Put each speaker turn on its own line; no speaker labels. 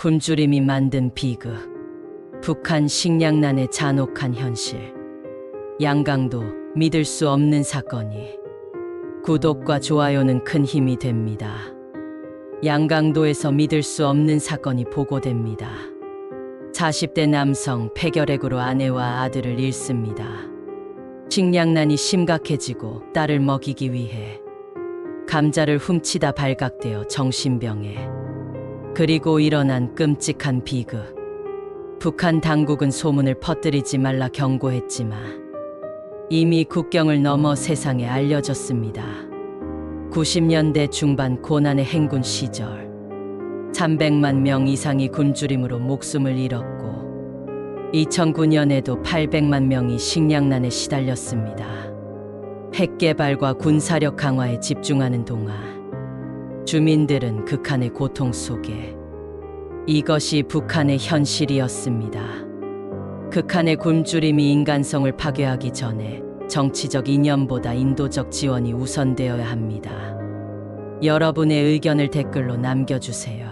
굶주림이 만든 비극. 북한 식량난의 잔혹한 현실. 양강도 믿을 수 없는 사건이. 구독과 좋아요는 큰 힘이 됩니다. 양강도에서 믿을 수 없는 사건이 보고됩니다. 40대 남성 폐결핵으로 아내와 아들을 잃습니다. 식량난이 심각해지고 딸을 먹이기 위해 감자를 훔치다 발각되어 정신병에 그리고 일어난 끔찍한 비극. 북한 당국은 소문을 퍼뜨리지 말라 경고했지만 이미 국경을 넘어 세상에 알려졌습니다. 90년대 중반 고난의 행군 시절 300만 명 이상이 굶주림으로 목숨을 잃었고 2009년에도 800만 명이 식량난에 시달렸습니다. 핵 개발과 군사력 강화에 집중하는 동안 주민들은 극한의 고통 속에 이것이 북한의 현실이었습니다. 극한의 굶주림이 인간성을 파괴하기 전에 정치적 이념보다 인도적 지원이 우선되어야 합니다. 여러분의 의견을 댓글로 남겨주세요.